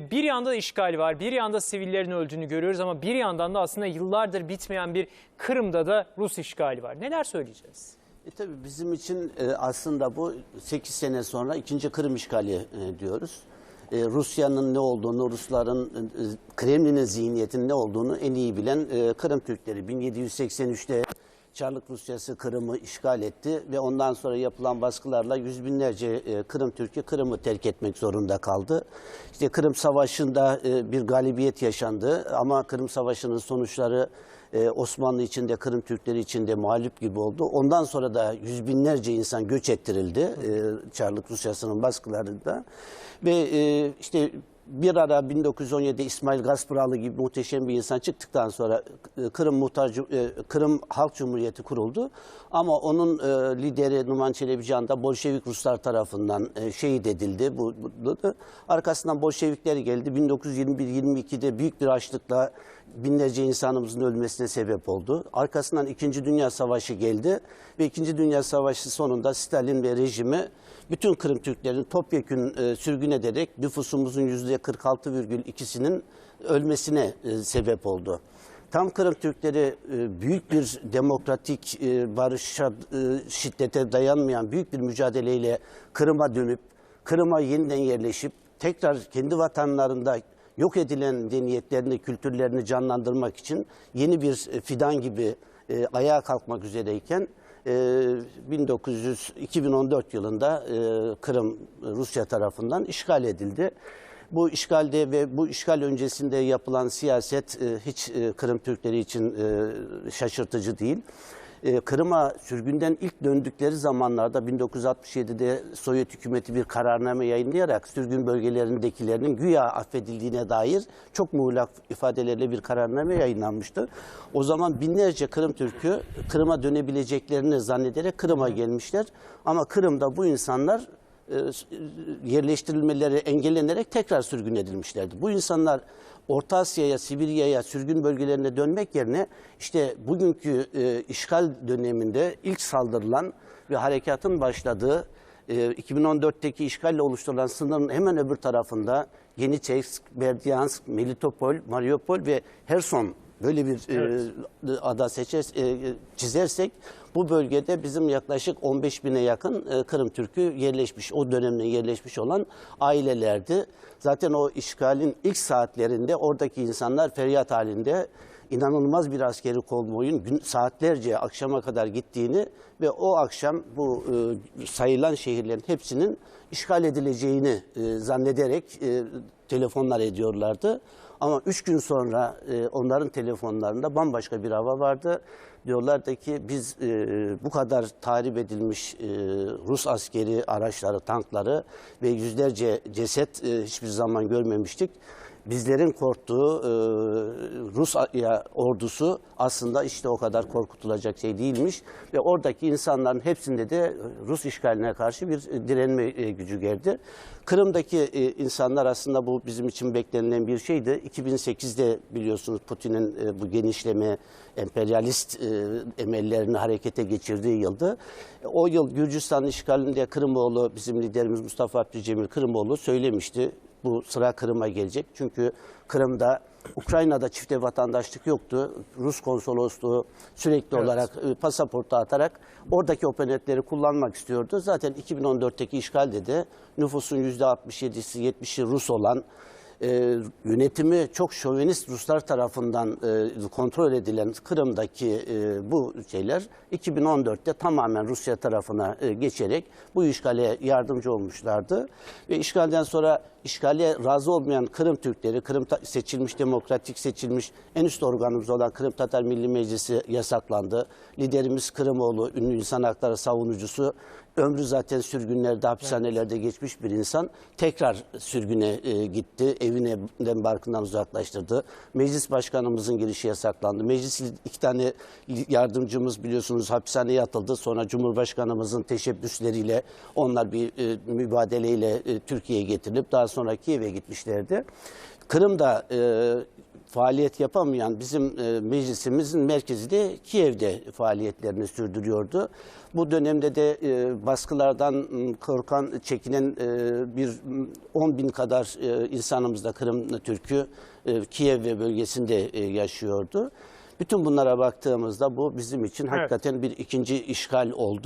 Bir yanda işgal var, bir yanda sivillerin öldüğünü görüyoruz ama bir yandan da aslında yıllardır bitmeyen bir Kırım'da da Rus işgali var. Neler söyleyeceğiz? E tabii bizim için e, aslında bu 8 sene sonra ikinci Kırım işgali e, diyoruz. E, Rusya'nın ne olduğunu, Rusların, Kremlin'in zihniyetinin ne olduğunu en iyi bilen Kırım Türkleri. 1783'te Çarlık Rusyası Kırım'ı işgal etti ve ondan sonra yapılan baskılarla yüz binlerce e, Kırım Türk'ü Kırım'ı terk etmek zorunda kaldı. İşte Kırım Savaşı'nda e, bir galibiyet yaşandı ama Kırım Savaşı'nın sonuçları e, Osmanlı içinde, Kırım Türkleri içinde mağlup gibi oldu. Ondan sonra da yüz binlerce insan göç ettirildi e, Çarlık Rusyası'nın baskılarında. Ve işte bir ara 1917'de İsmail Gaspıralı gibi muhteşem bir insan çıktıktan sonra e, Kırım Muhtar, e, Kırım Halk Cumhuriyeti kuruldu. Ama onun e, lideri Numan Çelebican da Bolşevik Ruslar tarafından şehit edildi. Bu- arkasından Bolşevikler geldi. 1921-22'de büyük bir açlıkla binlerce insanımızın ölmesine sebep oldu. Arkasından İkinci Dünya Savaşı geldi ve İkinci Dünya Savaşı sonunda Stalin ve rejimi bütün Kırım Türklerini topyekün e, sürgün ederek nüfusumuzun yüzde 46,2'sinin ölmesine e, sebep oldu. Tam Kırım Türkleri e, büyük bir demokratik e, barışa, e, şiddete dayanmayan büyük bir mücadeleyle Kırım'a dönüp Kırım'a yeniden yerleşip tekrar kendi vatanlarında yok edilen medeniyetlerini, kültürlerini canlandırmak için yeni bir e, fidan gibi e, ayağa kalkmak üzereyken e, 1900 2014 yılında e, Kırım Rusya tarafından işgal edildi. Bu işgalde ve bu işgal öncesinde yapılan siyaset e, hiç e, Kırım Türkleri için e, şaşırtıcı değil. E, Kırım'a sürgünden ilk döndükleri zamanlarda 1967'de Sovyet hükümeti bir kararname yayınlayarak sürgün bölgelerindekilerinin güya affedildiğine dair çok muğlak ifadelerle bir kararname yayınlanmıştı. O zaman binlerce Kırım Türk'ü Kırım'a dönebileceklerini zannederek Kırım'a gelmişler. Ama Kırım'da bu insanlar e, yerleştirilmeleri engellenerek tekrar sürgün edilmişlerdi. Bu insanlar Orta Asya'ya, Sibirya'ya, sürgün bölgelerine dönmek yerine işte bugünkü e, işgal döneminde ilk saldırılan ve harekatın başladığı e, 2014'teki işgalle oluşturulan sınırın hemen öbür tarafında Yeniçeysk, Berdyansk, Melitopol, Mariupol ve Herson böyle bir e, ada seçer, e, çizersek bu bölgede bizim yaklaşık 15 bine yakın e, Kırım Türk'ü yerleşmiş, o dönemde yerleşmiş olan ailelerdi. Zaten o işgalin ilk saatlerinde oradaki insanlar feryat halinde inanılmaz bir askeri konvoyun gün, saatlerce akşama kadar gittiğini ve o akşam bu e, sayılan şehirlerin hepsinin işgal edileceğini e, zannederek e, telefonlar ediyorlardı. Ama üç gün sonra e, onların telefonlarında bambaşka bir hava vardı. Diyorlardı ki biz e, bu kadar tahrip edilmiş e, Rus askeri araçları, tankları ve yüzlerce ceset e, hiçbir zaman görmemiştik. Bizlerin korktuğu e, Rus ordusu aslında işte o kadar korkutulacak şey değilmiş. Ve oradaki insanların hepsinde de Rus işgaline karşı bir e, direnme e, gücü geldi. Kırım'daki e, insanlar aslında bu bizim için beklenilen bir şeydi. 2008'de biliyorsunuz Putin'in bu genişleme, emperyalist emellerini harekete geçirdiği yıldı. O yıl Gürcistan işgalinde Kırımoğlu, bizim liderimiz Mustafa Abdülcemil Kırımoğlu söylemişti. Bu sıra Kırım'a gelecek. Çünkü Kırım'da Ukrayna'da çifte vatandaşlık yoktu. Rus konsolosluğu sürekli olarak e, pasaportu atarak oradaki openetleri kullanmak istiyordu. Zaten 2014'teki işgalde de nüfusun %67'si 70'i Rus olan e, yönetimi çok şövenist Ruslar tarafından e, kontrol edilen Kırım'daki e, bu şeyler 2014'te tamamen Rusya tarafına e, geçerek bu işgale yardımcı olmuşlardı. Ve işgalden sonra işgale razı olmayan Kırım Türkleri, Kırım seçilmiş, demokratik seçilmiş en üst organımız olan Kırım Tatar Milli Meclisi yasaklandı. Liderimiz Kırımoğlu, ünlü insan hakları savunucusu, ömrü zaten sürgünlerde, hapishanelerde geçmiş bir insan tekrar sürgüne e, gitti. Evinden barkından uzaklaştırdı. Meclis başkanımızın girişi yasaklandı. Meclis iki tane yardımcımız biliyorsunuz hapishaneye atıldı. Sonra Cumhurbaşkanımızın teşebbüsleriyle onlar bir e, mübadeleyle e, Türkiye'ye getirilip daha sonra Kiev'e gitmişlerdi. Kırım'da e, faaliyet yapamayan bizim e, meclisimizin merkezi de Kiev'de faaliyetlerini sürdürüyordu. Bu dönemde de e, baskılardan korkan, çekinen e, bir m, 10 bin kadar e, insanımız da Kırım Türk'ü e, Kiev ve bölgesinde e, yaşıyordu. Bütün bunlara baktığımızda bu bizim için hakikaten bir ikinci işgal oldu.